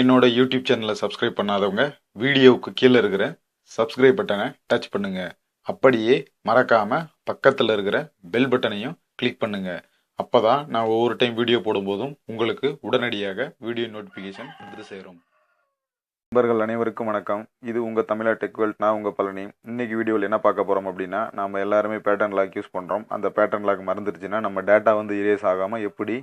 என்னோட யூடியூப் சேனலை சப்ஸ்கிரைப் பண்ணாதவங்க வீடியோவுக்கு கீழே இருக்கிற சப்ஸ்கிரைப் பட்டனை டச் பண்ணுங்க. அப்படியே மறக்காம பக்கத்தில் இருக்கிற பெல் பட்டனையும் கிளிக் பண்ணுங்க. அப்பதான் நான் ஒவ்வொரு டைம் வீடியோ போடும்போதும் உங்களுக்கு உடனடியாக வீடியோ நோட்டிஃபிகேஷன் வந்து சேரும். நண்பர்கள் அனைவருக்கும் வணக்கம். இது உங்கள் தமிழா டெக் வேல்ட் நான் உங்கள் பழனி. இன்னைக்கு வீடியோவில் என்ன பார்க்க போகிறோம் அப்படின்னா நம்ம எல்லாருமே பேட்டர்ன் லாக் யூஸ் பண்ணுறோம் அந்த பேட்டர்ன் லாக் மறந்துருச்சுன்னா நம்ம டேட்டா வந்து இரேஸ் ஆகாமல் எப்படி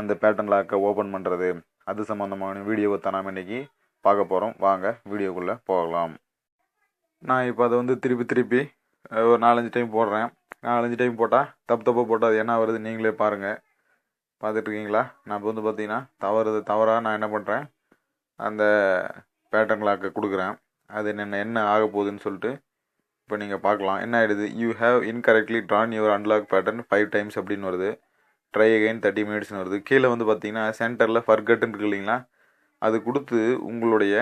அந்த பேட்டர்ன் லாக்கை ஓப்பன் பண்ணுறது அது சம்மந்தமான வீடியோவை தான் நாம் இன்னைக்கு பார்க்க போகிறோம் வாங்க வீடியோக்குள்ளே போகலாம். நான் இப்போ அதை வந்து திருப்பி திருப்பி ஒரு நாலஞ்சு டைம் போடுறேன். நாலஞ்சு டைம் போட்டால் தப்பு தப்பாக போட்டால் அது என்ன வருது நீங்களே பாருங்கள் பார்த்துட்ருக்கீங்களா நான் இப்போ வந்து பார்த்தீங்கன்னா தவறுது தவறாக நான் என்ன பண்ணுறேன் அந்த பேட்டர்ன் லாக்கை கொடுக்குறேன். அது என்ன என்ன ஆக போகுதுன்னு சொல்லிட்டு இப்போ நீங்கள் பார்க்கலாம். என்ன ஆகிடுது you have incorrectly drawn your unlock pattern five times அப்படின்னு வருது. ட்ரை அகைன் தேர்ட்டி மினிட்ஸ்னு வருது. கீழே வந்து பார்த்தீங்கன்னா சென்டரில் ஃபர்கட்னு இருக்கு இல்லைங்களா? அது கொடுத்து உங்களுடைய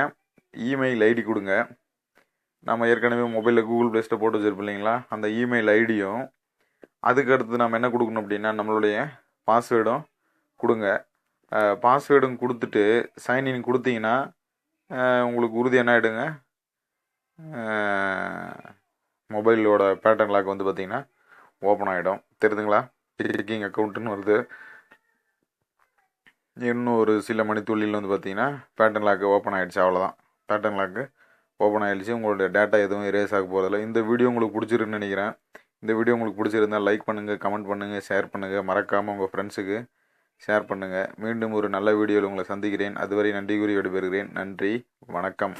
இமெயில் ஐடி கொடுங்க. நம்ம ஏற்கனவே மொபைலில் கூகுள் ப்ளே ஸ்டோர் போட்டு வச்சுருப்போம் இல்லைங்களா? அந்த இமெயில் ஐடியும் அதுக்கு அடுத்து நம்ம என்ன கொடுக்கணும் அப்படின்னா நம்மளுடைய பாஸ்வேர்டும் கொடுங்க. பாஸ்வேர்டும் கொடுத்துட்டு சைன்இன் கொடுத்தீங்கன்னா உங்களுக்கு உறுதி என்ன ஆகிடுங்க மொபைலோட பேட்டர்ன் லாக் வந்து பார்த்தீங்கன்னா ஓப்பன் ஆகிடும் தெரியுதுங்களா செக்கிங் அக்கௌண்ட்டுன்னு வருது. இன்னும் ஒரு சில மணித்துள்ளியில் வந்து பார்த்தீங்கன்னா பேட்டர்ன் லாக்கு ஓப்பன் ஆகிடுச்சு அவ்வளோதான் பேட்டர்ன் லாக்கு ஓப்பன் ஆகிடுச்சு உங்களுடைய டேட்டா எதுவும் எரேஸ் ஆக போகிறதில்ல இந்த வீடியோ உங்களுக்கு பிடிச்சிருக்குன்னு நினைக்கிறேன். இந்த வீடியோ உங்களுக்கு பிடிச்சிருந்தா லைக் பண்ணுங்கள் கமெண்ட் பண்ணுங்கள் ஷேர் பண்ணுங்கள் மறக்காமல் உங்கள் ஃப்ரெண்ட்ஸுக்கு ஷேர் பண்ணுங்கள் மீண்டும் ஒரு நல்ல வீடியோவில் உங்களை சந்திக்கிறேன். அதுவரை நன்றி கூறி விடைபெறுகிறேன். நன்றி வணக்கம்.